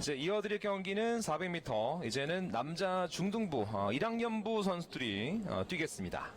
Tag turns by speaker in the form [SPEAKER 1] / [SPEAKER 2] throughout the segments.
[SPEAKER 1] 이제 이어드릴 경기는 400m. 이제는 남자 중등부, 어, 1학년부 선수들이 어, 뛰겠습니다.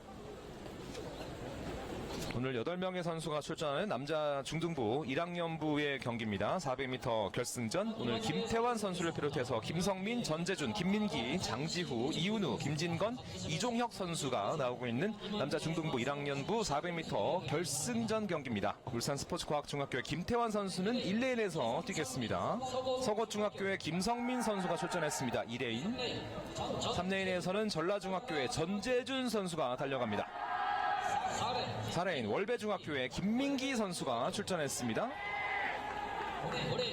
[SPEAKER 1] 오늘 8명의 선수가 출전하는 남자 중등부 1학년부의 경기입니다. 400m 결승전. 오늘 김태환 선수를 비롯해서 김성민, 전재준, 김민기, 장지후, 이윤우, 김진건, 이종혁 선수가 나오고 있는 남자 중등부 1학년부 400m 결승전 경기입니다. 울산 스포츠과학중학교의 김태환 선수는 1레인에서 뛰겠습니다. 서거중학교의 김성민 선수가 출전했습니다. 2레인. 3레인에서는 전라중학교의 전재준 선수가 달려갑니다. 4레인 월배중학교의 김민기 선수가 출전했습니다.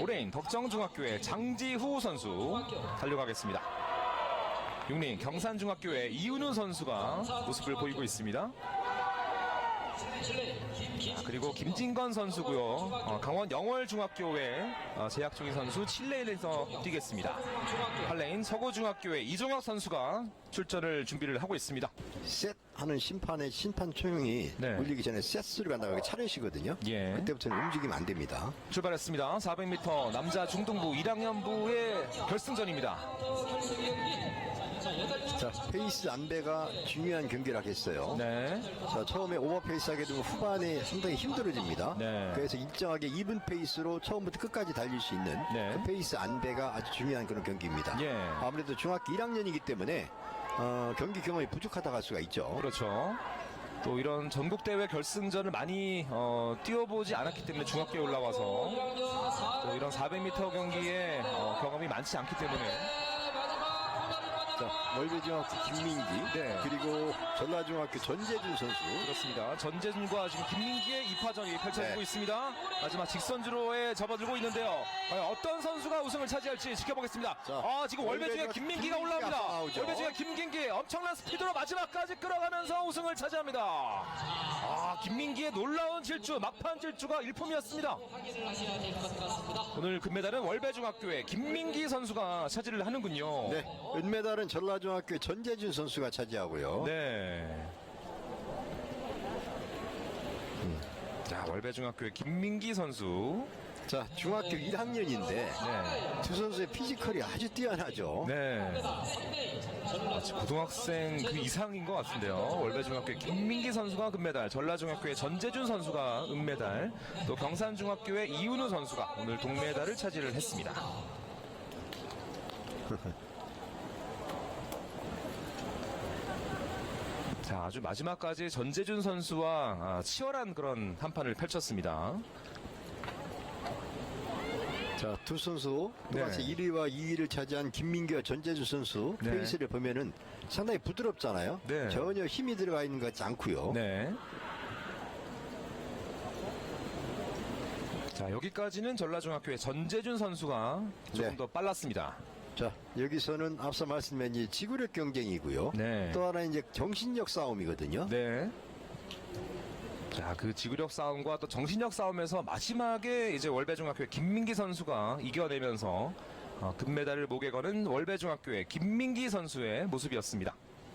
[SPEAKER 1] 5레인 덕정중학교의 장지후 선수 달려가겠습니다. 6레인 경산중학교의 이윤우 선수가 모습을 보이고 있습니다. 아, 그리고 김진건 선수고요. 어, 강원 영월중학교의 어, 재학 중인 선수 7레인에서 뛰겠습니다. 8레인 서구중학교의 이종혁 선수가 출전을 준비를 하고 있습니다.
[SPEAKER 2] 셋 하는 심판의 심판 초용이
[SPEAKER 1] 네.
[SPEAKER 2] 울리기 전에 셋 소리가 나가기 차례시거든요.
[SPEAKER 1] 예.
[SPEAKER 2] 그때부터는 움직이면 안 됩니다.
[SPEAKER 1] 출발했습니다. 400m 남자 중등부 1학년부의 결승전입니다.
[SPEAKER 2] 자, 페이스 안배가 중요한 경기를 하겠어요.
[SPEAKER 1] 네.
[SPEAKER 2] 자, 처음에 오버페이스 하게 되면 후반에 상당히 힘들어집니다.
[SPEAKER 1] 네.
[SPEAKER 2] 그래서 일정하게 이분 페이스로 처음부터 끝까지 달릴 수 있는
[SPEAKER 1] 네.
[SPEAKER 2] 그 페이스 안배가 아주 중요한 그런 경기입니다.
[SPEAKER 1] 예.
[SPEAKER 2] 아무래도 중학교 1학년이기 때문에 어, 경기 경험이 부족하다고 할 수가 있죠.
[SPEAKER 1] 그렇죠. 또 이런 전국 대회 결승전을 많이 어, 뛰어보지 않았기 때문에 중학교에 올라와서 또 이런 400m 경기에 어, 경험이 많지 않기 때문에
[SPEAKER 2] 자, 월배중학교 김민기
[SPEAKER 1] 네.
[SPEAKER 2] 그리고 전라중학교 전재준 선수
[SPEAKER 1] 그렇습니다. 전재준과 지금 김민기의 2파전이 펼쳐지고
[SPEAKER 2] 네.
[SPEAKER 1] 있습니다. 마지막 직선주로에 접어들고 있는데요. 과연 어떤 선수가 우승을 차지할지 지켜보겠습니다.
[SPEAKER 2] 자,
[SPEAKER 1] 아 지금 월배중에 김민기가
[SPEAKER 2] 김민기가
[SPEAKER 1] 올라옵니다.
[SPEAKER 2] 나오죠.
[SPEAKER 1] 월배중에 김민기 엄청난 스피드로 마지막까지 끌어가면서 우승을 차지합니다. 아 김민기의 놀라운 질주 막판 질주가 일품이었습니다. 오늘 금메달은 월배중학교의 김민기 선수가 차지를 하는군요.
[SPEAKER 2] 네, 은메달은 전라중학교 전재준 선수가 차지하고요.
[SPEAKER 1] 네. 음. 자, 월배중학교의 김민기 선수.
[SPEAKER 2] 자, 중학교 1학년인데
[SPEAKER 1] 네.
[SPEAKER 2] 두 선수의 피지컬이 아주 뛰어나죠.
[SPEAKER 1] 네. 마치 고등학생 그 이상인 것 같은데요. 월배중학교의 김민기 선수가 금메달, 전라중학교의 전재준 선수가 은메달, 또 경산중학교의 이윤우 선수가 오늘 동메달을 차지를 했습니다. 자, 아주 마지막까지 전재준 선수와 아, 치열한 그런 한판을 펼쳤습니다.
[SPEAKER 2] 자, 두 선수
[SPEAKER 1] 네.
[SPEAKER 2] 똑같이 1위와 2위를 차지한 김민기와 전재준 선수
[SPEAKER 1] 네.
[SPEAKER 2] 페이스를 보면은 상당히 부드럽잖아요.
[SPEAKER 1] 네.
[SPEAKER 2] 전혀 힘이 들어가 있는 것 같지 않고요.
[SPEAKER 1] 네. 자, 여기까지는 전라중학교의 전재준 선수가 조금
[SPEAKER 2] 네.
[SPEAKER 1] 더 빨랐습니다.
[SPEAKER 2] 자, 여기서는 앞서 말씀드린 이 지구력 경쟁이고요.
[SPEAKER 1] 네.
[SPEAKER 2] 또 하나 이제 정신력 싸움이거든요.
[SPEAKER 1] 네. 자, 그 지구력 싸움과 또 정신력 싸움에서 마지막에 이제 월배중학교의 김민기 선수가 이겨내면서 어, 금메달을 목에 거는 월배중학교의 김민기 선수의 모습이었습니다.